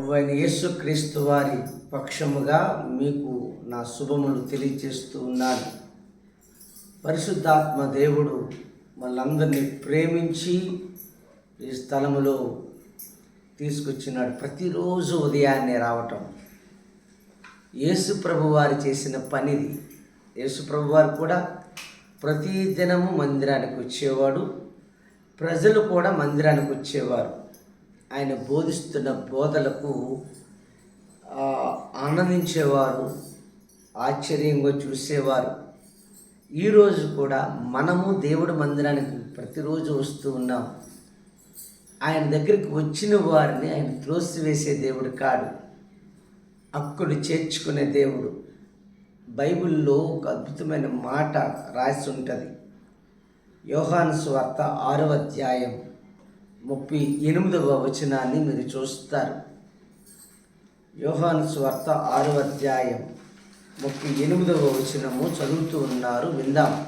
ప్రభు అయిన యేసుక్రీస్తు వారి పక్షముగా మీకు నా శుభములు తెలియజేస్తూ ఉన్నాను. పరిశుద్ధాత్మ దేవుడు మనందరినీ ప్రేమించి ఈ స్థలములో తీసుకొచ్చినాడు. ప్రతిరోజు ఉదయాన్నే రావటం. యేసు ప్రభు వారు చేసిన పనిది. యేసు ప్రభు వారు కూడా ప్రతి దినము మందిరానికి వచ్చేవాడు. ప్రజలు కూడా మందిరానికి వచ్చేవారు. ఆయన బోధిస్తున్న బోధలకు ఆనందించేవారు ఆశ్చర్యంగా చూసేవారు. ఈరోజు కూడా మనము దేవుడి మందిరానికి ప్రతిరోజు వస్తూ ఉన్నాం. ఆయన దగ్గరికి వచ్చిన వారిని ఆయన త్రోసివేసే దేవుడు కాడు. అక్కుడు చేర్చుకునే దేవుడు. బైబిల్లో ఒక అద్భుతమైన మాట రాసి ఉంటుంది. యోహాను స్వార్త ఆరవ అధ్యాయం. ముప్పై ఎనిమిదవ వచనాన్ని మీరు చూస్తారు. యోహాను స్వార్త ఆరో అధ్యాయం ముప్పై ఎనిమిదవ వచనము చదువుతూ ఉన్నారు. విందాం.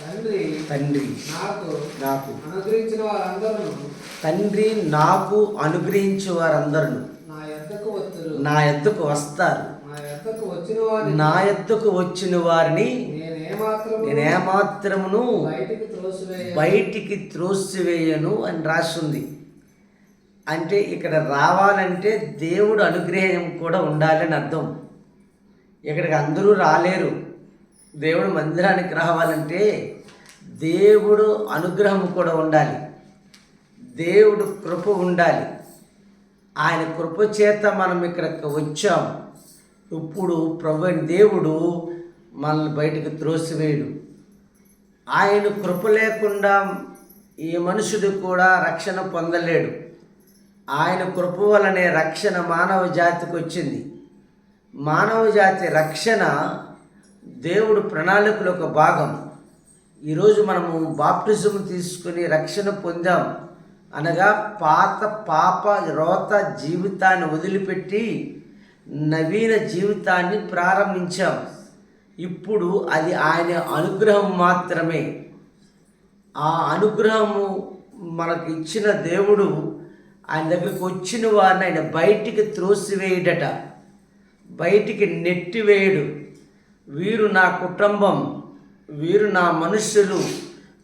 తండ్రి తండ్రి నాకు నాకు అనుగ్రహించిన వారందరూ తండ్రి నాకు అనుగ్రహించే వారందరూ నా ఎద్దుకు వస్తారు. నా ఎద్దుకు వచ్చిన వారిని నేనేమాత్రమును బయటికి త్రోసివేయ బయటికి త్రోసివేయను అని రాస్తుంది అంటే ఇక్కడ రావాలంటే దేవుడు అనుగ్రహం కూడా ఉండాలని అర్థం. ఇక్కడికి అందరూ రాలేరు. దేవుడు మందిరానికి రావాలంటే దేవుడు అనుగ్రహం కూడా ఉండాలి. దేవుడు కృప ఉండాలి. ఆయన కృప చేత మనం ఇక్కడికి వచ్చాం. ఇప్పుడు ప్రభు దేవుడు మనల్ని బయటకు త్రోసివేయడు. ఆయన కృప లేకుండా ఈ మనుషుడు కూడా రక్షణ పొందలేడు. ఆయన కృప వలనే రక్షణ మానవ జాతికి వచ్చింది. మానవ జాతి రక్షణ దేవుడు ప్రణాళికలు ఒక భాగం. ఈరోజు మనము బాప్టిజం తీసుకుని రక్షణ పొందాం అనగా పాత పాప రోత జీవితాన్ని వదిలిపెట్టి నవీన జీవితాన్ని ప్రారంభించాం. ఇప్పుడు అది ఆయన అనుగ్రహం మాత్రమే. ఆ అనుగ్రహము మనకు ఇచ్చిన దేవుడు ఆయన దగ్గరికి వచ్చిన వారిని ఆయన బయటికి త్రోసివేయడట. బయటికి నెట్టివేయడు. వీరు నా కుటుంబం వీరు నా మనుషులు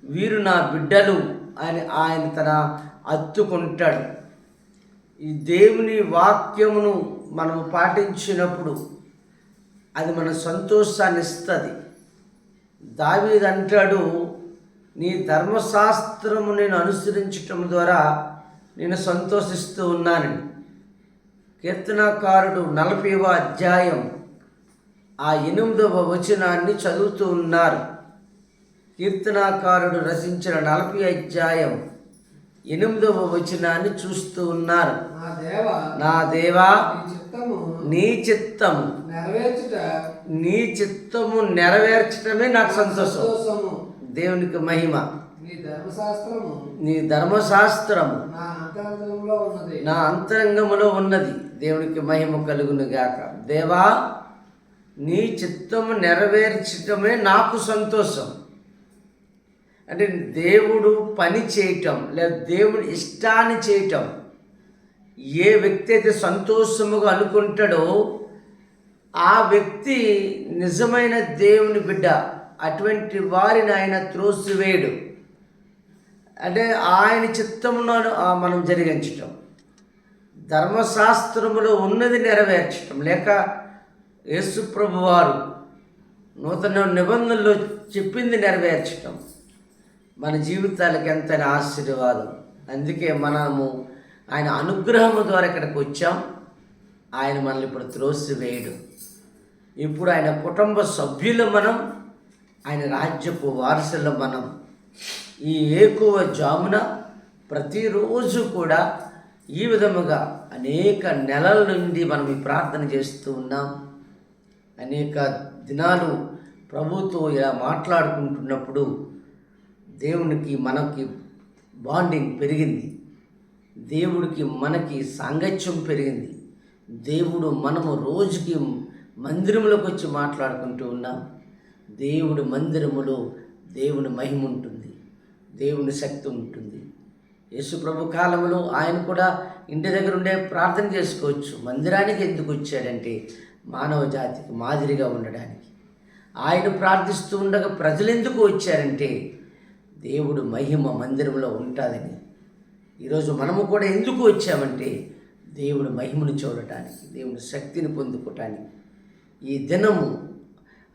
వీరు నా బిడ్డలు అని ఆయన తన అత్తుకుంటాడు. ఈ దేవుని వాక్యమును మనం పాటించినప్పుడు అది మన సంతోషాన్ని ఇస్తుంది దావీద్ అంటాడు నీ ధర్మశాస్త్రము నేను అనుసరించటం ద్వారా నేను సంతోషిస్తూ ఉన్నానని. కీర్తనాకారుడు నలభైవ అధ్యాయం ఆ ఎనిమిదవ వచనాన్ని చదువుతూ ఉన్నారు. కీర్తనాకారుడు రచించిన నలభై అధ్యాయం ఎనిమిదవ వచనాన్ని చూస్తూ ఉన్నారు. నా దేవ నా చిత్తము. చిత్తము నెరవేర్చుట. నీ చిత్తము నెరవేర్చడమే నాకు సంతోషం. దేవునికి మహిమ. నీ ధర్మశాస్త్రము. నీ ధర్మశాస్త్రము నా అంతరంగములో ఉన్నది. దేవునికి మహిమ కలుగును గాక దేవా నీ చిత్తము నెరవేర్చటమే నాకు సంతోషం. అంటే దేవుడు పని చేయటం లేదా దేవుడి ఇష్టాన్ని చేయటం ఏ వ్యక్తి అయితే సంతోషముగా అనుకుంటాడో ఆ వ్యక్తి నిజమైన దేవుని బిడ్డ. అటువంటి వారిని ఆయన త్రోసివేయడు. అంటే ఆయన చిత్తమును మనం జరిగించటం. ధర్మశాస్త్రములో ఉన్నది నెరవేర్చటం. లేక యేసుప్రభు వారు నూతన నిబంధనలో చెప్పింది నెరవేర్చటం. మన జీవితాలకు ఎంతైనా ఆశీర్వాదం. అందుకే మనము ఆయన అనుగ్రహము ద్వారా ఇక్కడికి వచ్చాం. ఆయన మనల్ని ఇప్పుడు త్రోసివేయడు. ఇప్పుడు ఆయన కుటుంబ సభ్యులు మనం ఆయన రాజ్యపు వారసులు మనం. ఈ ఏకువ జామున ప్రతిరోజు కూడా ఈ విధముగా అనేక నెలల నుండి మనం ఈ ప్రార్థన చేస్తూ ఉన్నాం. అనేక దినాలు ప్రభుతో ఇలా మాట్లాడుకుంటున్నప్పుడు దేవునికి మనకి బాండింగ్ పెరిగింది. దేవుడికి మనకి సాంగత్యం పెరిగింది. దేవుడు మనము రోజుకి మందిరంలోకి వచ్చి మాట్లాడుకుంటూ ఉన్నాం. దేవుడి మందిరములో దేవుని మహిమ ఉంటుంది. దేవుని శక్తి ఉంటుంది. యేసు ప్రభు కాలంలో ఆయన కూడా ఇంటి దగ్గర ఉండే ప్రార్థన చేసుకోవచ్చు. మందిరానికి ఎందుకు వచ్చాడంటే మానవ జాతికి మాదిరిగా ఉండడానికి. ఆయన ప్రార్థిస్తూ ఉండగా ప్రజలు ఎందుకు వచ్చారంటే దేవుడు మహిమ మందిరంలో ఉంటుందని ఈరోజు మనము కూడా ఎందుకు వచ్చామంటే దేవుడు మహిమను చూడటానికి దేవుడి శక్తిని పొందుకోవటానికి ఈ దినము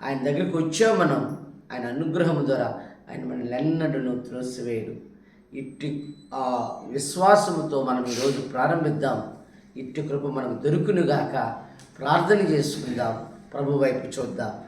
ఆయన దగ్గరికి వచ్చా మనం. ఆయన అనుగ్రహం ద్వారా ఆయన మనల్ని ఎన్నడను త్రోసివేయడు. ఇట్టి ఆ విశ్వాసంతో మనం ఈరోజు ప్రారంభిద్దాం. ఇట్టి కృప మనకు దొరుకునుగాక ప్రార్థన చేసుకుందాం. ప్రభు వైపు చూద్దాం.